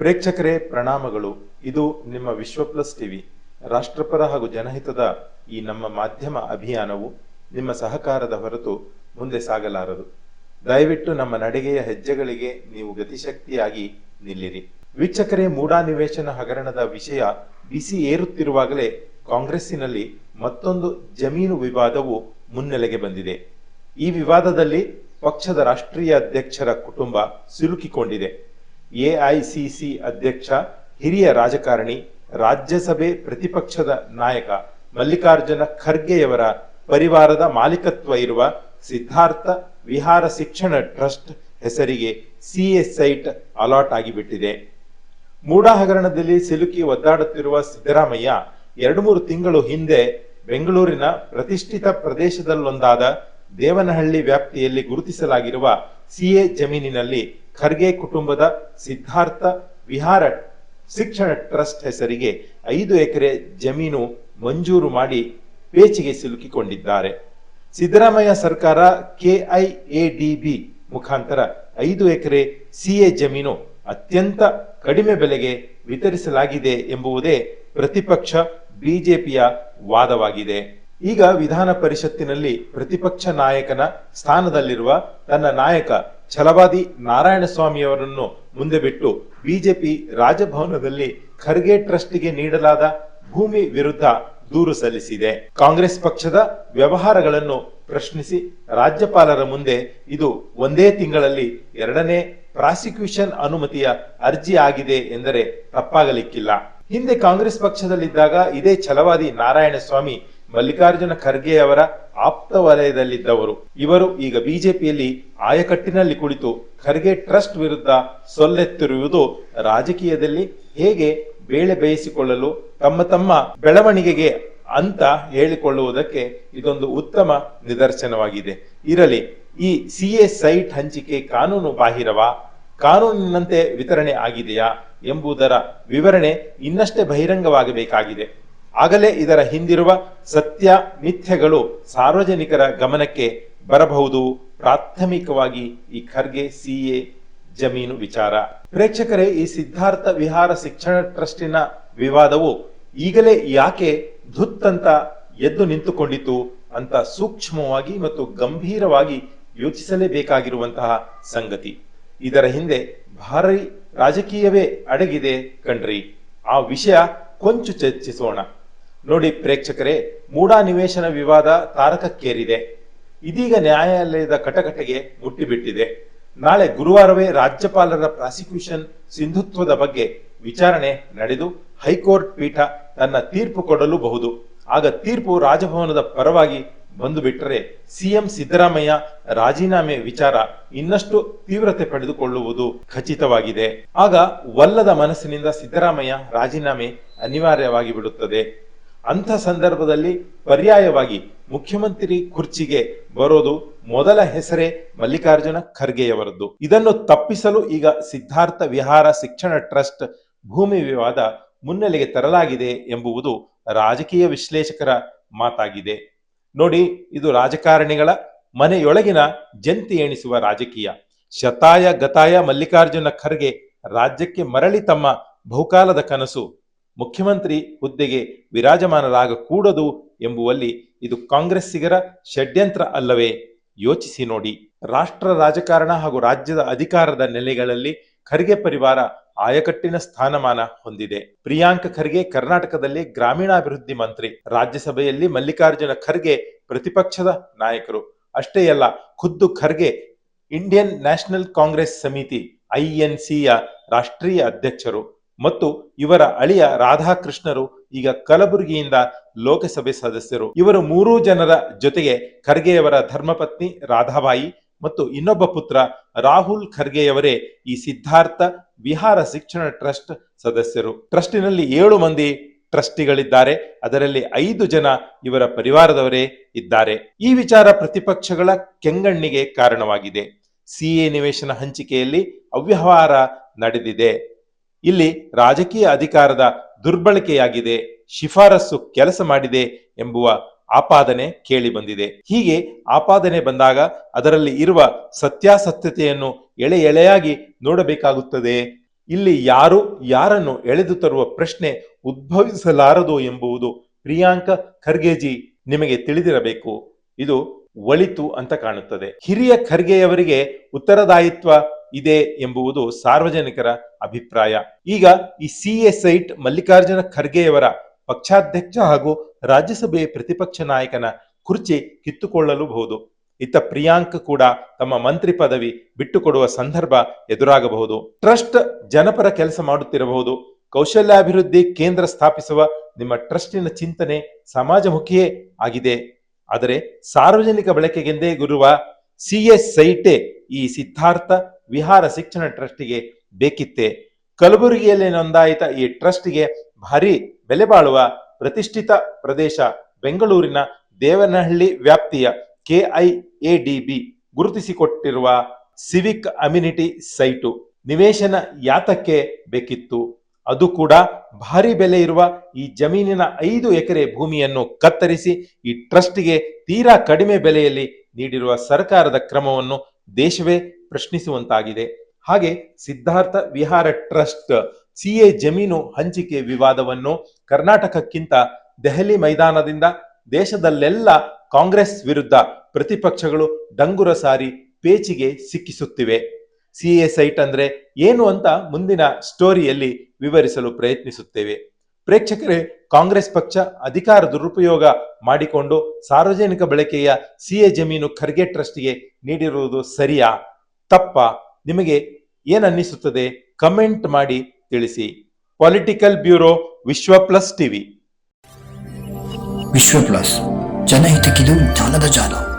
ಪ್ರೇಕ್ಷಕರೇ ಪ್ರಣಾಮಗಳು. ಇದು ನಿಮ್ಮ ವಿಶ್ವ ಪ್ಲಸ್ ಟಿವಿ. ರಾಷ್ಟ್ರಪರ ಹಾಗೂ ಜನಹಿತದ ಈ ನಮ್ಮ ಮಾಧ್ಯಮ ಅಭಿಯಾನವು ನಿಮ್ಮ ಸಹಕಾರದ ಹೊರತು ಮುಂದೆ ಸಾಗಲಾರದು. ದಯವಿಟ್ಟು ನಮ್ಮ ನಡಿಗೆಯ ಹೆಜ್ಜೆಗಳಿಗೆ ನೀವು ಗತಿಶಕ್ತಿಯಾಗಿ ನಿಲ್ಲಿರಿ. ವೀಕ್ಷಕರೇ ಮೂಡಾನಿವೇಶನ ಹಗರಣದ ವಿಷಯ ಬಿಸಿ ಏರುತ್ತಿರುವಾಗಲೇ ಕಾಂಗ್ರೆಸ್ಸಿನಲ್ಲಿ ಮತ್ತೊಂದು ಜಮೀನು ವಿವಾದವು ಮುನ್ನೆಲೆಗೆ ಬಂದಿದೆ. ಈ ವಿವಾದದಲ್ಲಿ ಪಕ್ಷದ ರಾಷ್ಟ್ರೀಯ ಅಧ್ಯಕ್ಷರ ಕುಟುಂಬ ಸಿಲುಕಿಕೊಂಡಿದೆ. ಎಐಸಿಸಿ ಅಧ್ಯಕ್ಷ, ಹಿರಿಯ ರಾಜಕಾರಣಿ, ರಾಜ್ಯಸಭೆ ಪ್ರತಿಪಕ್ಷದ ನಾಯಕ ಮಲ್ಲಿಕಾರ್ಜುನ ಖರ್ಗೆಯವರ ಪರಿವಾರದ ಮಾಲೀಕತ್ವ ಇರುವ ಸಿದ್ಧಾರ್ಥ ವಿಹಾರ ಶಿಕ್ಷಣ ಟ್ರಸ್ಟ್ ಹೆಸರಿಗೆ ಸಿಎ ಸೈಟ್ ಅಲಾಟ್ ಆಗಿಬಿಟ್ಟಿದೆ. ಮೂಡಾ ಹಗರಣದಲ್ಲಿ ಸಿಲುಕಿ ಒದ್ದಾಡುತ್ತಿರುವ ಸಿದ್ದರಾಮಯ್ಯ ಎರಡು ಮೂರು ತಿಂಗಳು ಹಿಂದೆ ಬೆಂಗಳೂರಿನ ಪ್ರತಿಷ್ಠಿತ ಪ್ರದೇಶದಲ್ಲೊಂದಾದ ದೇವನಹಳ್ಳಿ ವ್ಯಾಪ್ತಿಯಲ್ಲಿ ಗುರುತಿಸಲಾಗಿರುವ ಸಿಎ ಜಮೀನಿನಲ್ಲಿ ಖರ್ಗೆ ಕುಟುಂಬದ ಸಿದ್ಧಾರ್ಥ ವಿಹಾರ ಶಿಕ್ಷಣ ಟ್ರಸ್ಟ್ ಹೆಸರಿಗೆ ಐದು ಎಕರೆ ಜಮೀನು ಮಂಜೂರು ಮಾಡಿ ಪೇಚಿಗೆ ಸಿಲುಕಿಕೊಂಡಿದ್ದಾರೆ. ಸಿದ್ದರಾಮಯ್ಯ ಸರ್ಕಾರ ಕೆಐಎಡಿಬಿ ಮುಖಾಂತರ ಐದು ಎಕರೆ ಸಿಎ ಜಮೀನು ಅತ್ಯಂತ ಕಡಿಮೆ ಬೆಲೆಗೆ ವಿತರಿಸಲಾಗಿದೆ ಎಂಬುವುದೇ ಪ್ರತಿಪಕ್ಷ ಬಿಜೆಪಿಯ ವಾದವಾಗಿದೆ. ಈಗ ವಿಧಾನ ಪರಿಷತ್ತಿನಲ್ಲಿ ಪ್ರತಿಪಕ್ಷ ನಾಯಕನ ಸ್ಥಾನದಲ್ಲಿರುವ ತನ್ನ ನಾಯಕ ಛಲವಾದಿ ನಾರಾಯಣಸ್ವಾಮಿಯವರನ್ನು ಮುಂದೆ ಬಿಟ್ಟು ಬಿಜೆಪಿ ರಾಜಭವನದಲ್ಲಿ ಖರ್ಗೆ ಟ್ರಸ್ಟ್ಗೆ ನೀಡಲಾದ ಭೂಮಿ ವಿರುದ್ಧ ದೂರು ಸಲ್ಲಿಸಿದೆ. ಕಾಂಗ್ರೆಸ್ ಪಕ್ಷದ ವ್ಯವಹಾರಗಳನ್ನು ಪ್ರಶ್ನಿಸಿ ರಾಜ್ಯಪಾಲರ ಮುಂದೆ ಇದು ಒಂದೇ ತಿಂಗಳಲ್ಲಿ ಎರಡನೇ ಪ್ರಾಸಿಕ್ಯೂಷನ್ ಅನುಮತಿಯ ಅರ್ಜಿ ಆಗಿದೆ ಎಂದರೆ ತಪ್ಪಾಗಲಿಕ್ಕಿಲ್ಲ. ಹಿಂದೆ ಕಾಂಗ್ರೆಸ್ ಪಕ್ಷದಲ್ಲಿದ್ದಾಗ ಇದೇ ಛಲವಾದಿ ನಾರಾಯಣಸ್ವಾಮಿ ಮಲ್ಲಿಕಾರ್ಜುನ ಖರ್ಗೆ ಅವರ ಆಪ್ತ ವಲಯದಲ್ಲಿದ್ದವರು. ಇವರು ಈಗ ಬಿಜೆಪಿಯಲ್ಲಿ ಆಯಕಟ್ಟಿನಲ್ಲಿ ಕುಳಿತು ಖರ್ಗೆ ಟ್ರಸ್ಟ್ ವಿರುದ್ಧ ಸೊಲ್ಲೆತ್ತಿರುವುದು ರಾಜಕೀಯದಲ್ಲಿ ಹೇಗೆ ಬೇಳೆ ಬೇಯಿಸಿಕೊಳ್ಳಲು ತಮ್ಮ ತಮ್ಮ ಬೆಳವಣಿಗೆಗೆ ಅಂತ ಹೇಳಿಕೊಳ್ಳುವುದಕ್ಕೆ ಇದೊಂದು ಉತ್ತಮ ನಿದರ್ಶನವಾಗಿದೆ. ಇರಲಿ, ಈ ಸಿಎ ಸೈಟ್ ಹಂಚಿಕೆ ಕಾನೂನು ಬಾಹಿರವಾ? ಕಾನೂನಿನಂತೆ ವಿತರಣೆ ಆಗಿದೆಯಾ ಎಂಬುದರ ವಿವರಣೆ ಇನ್ನಷ್ಟೇ ಬಹಿರಂಗವಾಗಬೇಕಾಗಿದೆ. ಆಗಲೇ ಇದರ ಹಿಂದಿರುವ ಸತ್ಯ ಮಿಥ್ಯಗಳು ಸಾರ್ವಜನಿಕರ ಗಮನಕ್ಕೆ ಬರಬಹುದು. ಪ್ರಾಥಮಿಕವಾಗಿ ಈ ಖರ್ಗೆ ಸಿಎ ಜಮೀನು ವಿಚಾರ. ಪ್ರೇಕ್ಷಕರೇ, ಈ ಸಿದ್ಧಾರ್ಥ ವಿಹಾರ ಶಿಕ್ಷಣ ಟ್ರಸ್ಟಿನ ವಿವಾದವು ಈಗಲೇ ಯಾಕೆ ಧುತ್ತಂತ ಎದ್ದು ನಿಂತುಕೊಂಡಿತು ಅಂತ ಸೂಕ್ಷ್ಮವಾಗಿ ಮತ್ತು ಗಂಭೀರವಾಗಿ ಯೋಚಿಸಲೇಬೇಕಾಗಿರುವಂತಹ ಸಂಗತಿ. ಇದರ ಹಿಂದೆ ಭಾರೀ ರಾಜಕೀಯವೇ ಅಡಗಿದೆ ಕಣ್ರಿ. ಆ ವಿಷಯ ಕೊಂಚು ಚರ್ಚಿಸೋಣ. ನೋಡಿ ಪ್ರೇಕ್ಷಕರೇ, ಮೂಡಾ ನಿವೇಶನ ವಿವಾದ ತಾರಕಕ್ಕೇರಿದೆ. ಇದೀಗ ನ್ಯಾಯಾಲಯದ ಕಟಕಟೆಗೆ ಮುಟ್ಟಿಬಿಟ್ಟಿದೆ. ನಾಳೆ ಗುರುವಾರವೇ ರಾಜ್ಯಪಾಲರ ಪ್ರಾಸಿಕ್ಯೂಷನ್ ಸಿಂಧುತ್ವದ ಬಗ್ಗೆ ವಿಚಾರಣೆ ನಡೆದು ಹೈಕೋರ್ಟ್ ಪೀಠ ತನ್ನ ತೀರ್ಪು ಕೊಡಲೂಬಹುದು. ಆಗ ತೀರ್ಪು ರಾಜಭವನದ ಪರವಾಗಿ ಬಂದು ಬಿಟ್ಟರೆ ಸಿಎಂ ಸಿದ್ದರಾಮಯ್ಯ ರಾಜೀನಾಮೆ ವಿಚಾರ ಇನ್ನಷ್ಟು ತೀವ್ರತೆ ಪಡೆದುಕೊಳ್ಳುವುದು ಖಚಿತವಾಗಿದೆ. ಆಗ ವಲ್ಲದ ಮನಸ್ಸಿನಿಂದ ಸಿದ್ದರಾಮಯ್ಯ ರಾಜೀನಾಮೆ ಅನಿವಾರ್ಯವಾಗಿ ಬಿಡುತ್ತದೆ ಅಂಥ ಸಂದರ್ಭದಲ್ಲಿ ಪರ್ಯಾಯವಾಗಿ ಮುಖ್ಯಮಂತ್ರಿ ಕುರ್ಚಿಗೆ ಬರೋದು ಮೊದಲ ಹೆಸರೇ ಮಲ್ಲಿಕಾರ್ಜುನ ಖರ್ಗೆಯವರದ್ದು. ಇದನ್ನು ತಪ್ಪಿಸಲು ಈಗ ಸಿದ್ಧಾರ್ಥ ವಿಹಾರ ಶಿಕ್ಷಣ ಟ್ರಸ್ಟ್ ಭೂಮಿ ವಿವಾದ ಮುನ್ನೆಲೆಗೆ ತರಲಾಗಿದೆ ಎಂಬುವುದು ರಾಜಕೀಯ ವಿಶ್ಲೇಷಕರ ಮಾತಾಗಿದೆ. ನೋಡಿ, ಇದು ರಾಜಕಾರಣಿಗಳ ಮನೆಯೊಳಗಿನ ಜಂತಿ ಎಣಿಸುವ ರಾಜಕೀಯ. ಶತಾಯ ಗತಾಯ ಮಲ್ಲಿಕಾರ್ಜುನ ಖರ್ಗೆ ರಾಜ್ಯಕ್ಕೆ ಮರಳಿ ತಮ್ಮ ಬಹುಕಾಲದ ಕನಸು ಮುಖ್ಯಮಂತ್ರಿ ಹುದ್ದೆಗೆ ವಿರಾಜಮಾನರಾಗಕೂಡದು ಎಂಬುವಲ್ಲಿ ಇದು ಕಾಂಗ್ರೆಸ್ಸಿಗರ ಷಡ್ಯಂತ್ರ ಅಲ್ಲವೇ? ಯೋಚಿಸಿ ನೋಡಿ. ರಾಷ್ಟ್ರ ರಾಜಕಾರಣ ಹಾಗೂ ರಾಜ್ಯದ ಅಧಿಕಾರದ ನೆಲೆಗಳಲ್ಲಿ ಖರ್ಗೆ ಪರಿವಾರ ಆಯಕಟ್ಟಿನ ಸ್ಥಾನಮಾನ ಹೊಂದಿದೆ. ಪ್ರಿಯಾಂಕ ಖರ್ಗೆ ಕರ್ನಾಟಕದಲ್ಲಿ ಗ್ರಾಮೀಣಾಭಿವೃದ್ಧಿ ಮಂತ್ರಿ. ರಾಜ್ಯಸಭೆಯಲ್ಲಿ ಮಲ್ಲಿಕಾರ್ಜುನ ಖರ್ಗೆ ಪ್ರತಿಪಕ್ಷದ ನಾಯಕರು. ಅಷ್ಟೇ ಅಲ್ಲ, ಖುದ್ದು ಖರ್ಗೆ ಇಂಡಿಯನ್ ನ್ಯಾಷನಲ್ ಕಾಂಗ್ರೆಸ್ ಸಮಿತಿ ಐಎನ್ಸಿಯ ರಾಷ್ಟ್ರೀಯ ಅಧ್ಯಕ್ಷರು. ಮತ್ತು ಇವರ ಅಳಿಯ ರಾಧಾಕೃಷ್ಣರು ಈಗ ಕಲಬುರಗಿಯಿಂದ ಲೋಕಸಭೆ ಸದಸ್ಯರು. ಇವರು ಮೂರೂ ಜನರ ಜೊತೆಗೆ ಖರ್ಗೆಯವರ ಧರ್ಮಪತ್ನಿ ರಾಧಾಬಾಯಿ ಮತ್ತು ಇನ್ನೊಬ್ಬ ಪುತ್ರ ರಾಹುಲ್ ಖರ್ಗೆಯವರೇ ಈ ಸಿದ್ಧಾರ್ಥ ವಿಹಾರ ಶಿಕ್ಷಣ ಟ್ರಸ್ಟ್ ಸದಸ್ಯರು. ಟ್ರಸ್ಟಿನಲ್ಲಿ ಏಳು ಮಂದಿ ಟ್ರಸ್ಟಿಗಳಿದ್ದಾರೆ. ಅದರಲ್ಲಿ ಐದು ಜನ ಇವರ ಪರಿವಾರದವರೇ ಇದ್ದಾರೆ. ಈ ವಿಚಾರ ಪ್ರತಿಪಕ್ಷಗಳ ಕೆಂಗಣ್ಣಿಗೆ ಕಾರಣವಾಗಿದೆ. ಸಿಎ ನಿವೇಶನ ಹಂಚಿಕೆಯಲ್ಲಿ ಅವ್ಯವಹಾರ ನಡೆದಿದೆ. ಇಲ್ಲಿ ರಾಜಕೀಯ ಅಧಿಕಾರದ ದುರ್ಬಳಕೆಯಾಗಿದೆ ಶಿಫಾರಸು ಕೆಲಸ ಮಾಡಿದೆ ಎಂಬುವ ಆಪಾದನೆ ಕೇಳಿ ಬಂದಿದೆ. ಹೀಗೆ ಆಪಾದನೆ ಬಂದಾಗ ಅದರಲ್ಲಿ ಇರುವ ಸತ್ಯಾಸತ್ಯತೆಯನ್ನು ಎಳೆ ಎಳೆಯಾಗಿ ನೋಡಬೇಕಾಗುತ್ತದೆ. ಇಲ್ಲಿ ಯಾರು ಯಾರನ್ನು ಎಳೆದು ತರುವ ಪ್ರಶ್ನೆ ಉದ್ಭವಿಸಲಾರದು ಎಂಬುದು ಪ್ರಿಯಾಂಕ ಖರ್ಗೆಜಿ ನಿಮಗೆ ತಿಳಿದಿರಬೇಕು. ಇದು ಒಳಿತು ಅಂತ ಕಾಣುತ್ತದೆ. ಹಿರಿಯ ಖರ್ಗೆಯವರಿಗೆ ಉತ್ತರದಾಯಿತ್ವ ಇದೆ ಎಂಬುವುದು ಸಾರ್ವಜನಿಕರ ಅಭಿಪ್ರಾಯ. ಈಗ ಈ ಸಿ ಎ ಸೈಟ್ ಮಲ್ಲಿಕಾರ್ಜುನ ಖರ್ಗೆಯವರ ಪಕ್ಷಾಧ್ಯಕ್ಷ ಹಾಗೂ ರಾಜ್ಯಸಭೆ ಪ್ರತಿಪಕ್ಷ ನಾಯಕನ ಕುರ್ಚಿ ಕಿತ್ತುಕೊಳ್ಳಲೂಬಹುದು. ಇತ್ತ ಪ್ರಿಯಾಂಕ್ ಕೂಡ ತಮ್ಮ ಮಂತ್ರಿ ಪದವಿ ಬಿಟ್ಟುಕೊಡುವ ಸಂದರ್ಭ ಎದುರಾಗಬಹುದು. ಟ್ರಸ್ಟ್ ಜನಪರ ಕೆಲಸ ಮಾಡುತ್ತಿರಬಹುದು. ಕೌಶಲ್ಯಾಭಿವೃದ್ಧಿ ಕೇಂದ್ರ ಸ್ಥಾಪಿಸುವ ನಿಮ್ಮ ಟ್ರಸ್ಟಿನ ಚಿಂತನೆ ಸಮಾಜಮುಖಿಯೇ ಆಗಿದೆ. ಆದರೆ ಸಾರ್ವಜನಿಕ ಬಳಕೆಗೆಂದೇ ಗುರುವ ಸಿಎಸ್ ಸೈಟೆ ಈ ಸಿದ್ಧಾರ್ಥ ವಿಹಾರ ಶಿಕ್ಷಣ ಟ್ರಸ್ಟಿಗೆ ಬೇಕಿತ್ತೆ. ಕಲಬುರಗಿಯಲ್ಲಿ ನೋಂದಾಯಿತ ಈ ಟ್ರಸ್ಟ್ಗೆ ಭಾರಿ ಬೆಲೆ ಬಾಳುವ ಪ್ರತಿಷ್ಠಿತ ಪ್ರದೇಶ ಬೆಂಗಳೂರಿನ ದೇವನಹಳ್ಳಿ ವ್ಯಾಪ್ತಿಯ ಕೆಐಎಡಿಬಿ ಗುರುತಿಸಿಕೊಟ್ಟಿರುವ ಸಿವಿಕ್ ಅಮ್ಯುನಿಟಿ ಸೈಟು ನಿವೇಶನ ಯಾತಕ್ಕೆ ಬೇಕಿತ್ತು? ಅದು ಕೂಡ ಭಾರಿ ಬೆಲೆ ಇರುವ ಈ ಜಮೀನಿನ ಐದು ಎಕರೆ ಭೂಮಿಯನ್ನು ಕತ್ತರಿಸಿ ಈ ಟ್ರಸ್ಟ್ಗೆ ತೀರಾ ಕಡಿಮೆ ಬೆಲೆಯಲ್ಲಿ ನೀಡಿರುವ ಸರ್ಕಾರದ ಕ್ರಮವನ್ನು ದೇಶವೇ ಪ್ರಶ್ನಿಸುವಂತಾಗಿದೆ. ಹಾಗೆ ಸಿದ್ಧಾರ್ಥ ವಿಹಾರ ಟ್ರಸ್ಟ್, ಸಿಎ ಜಮೀನು ಹಂಚಿಕೆ ವಿವಾದವನ್ನು ಕರ್ನಾಟಕಕ್ಕಿಂತ ದೆಹಲಿ ಮೈದಾನದಿಂದ ದೇಶದಲ್ಲೆಲ್ಲ ಕಾಂಗ್ರೆಸ್ ವಿರುದ್ಧ ಪ್ರತಿಪಕ್ಷಗಳು ಡಂಗುರ ಸಾರಿ ಪೇಚಿಗೆ ಸಿಕ್ಕಿಸುತ್ತಿವೆ. ಸಿಎ ಸೈಟ್ ಅಂದ್ರೆ ಏನು ಅಂತ ಮುಂದಿನ ಸ್ಟೋರಿಯಲ್ಲಿ ವಿವರಿಸಲು ಪ್ರಯತ್ನಿಸುತ್ತೇವೆ. ಪ್ರೇಕ್ಷಕರೇ, ಕಾಂಗ್ರೆಸ್ ಪಕ್ಷ ಅಧಿಕಾರ ದುರುಪಯೋಗ ಮಾಡಿಕೊಂಡು ಸಾರ್ವಜನಿಕ ಬಳಕೆಯ ಸಿಎ ಜಮೀನು ಖರ್ಗೆ ಟ್ರಸ್ಟ್ಗೆ ನೀಡಿರುವುದು ಸರಿಯಾ? ತಪ್ಪ? ನಿಮಗೆ ಏನನ್ನಿಸುತ್ತದೆ ಕಮೆಂಟ್ ಮಾಡಿ ತಿಳಿಸಿ. Political bureau Vishwa plus TV. Vishwa plus. ಜನಹಿತಕ್ಕಿದು ಜಾಲದ ಜಾಲ.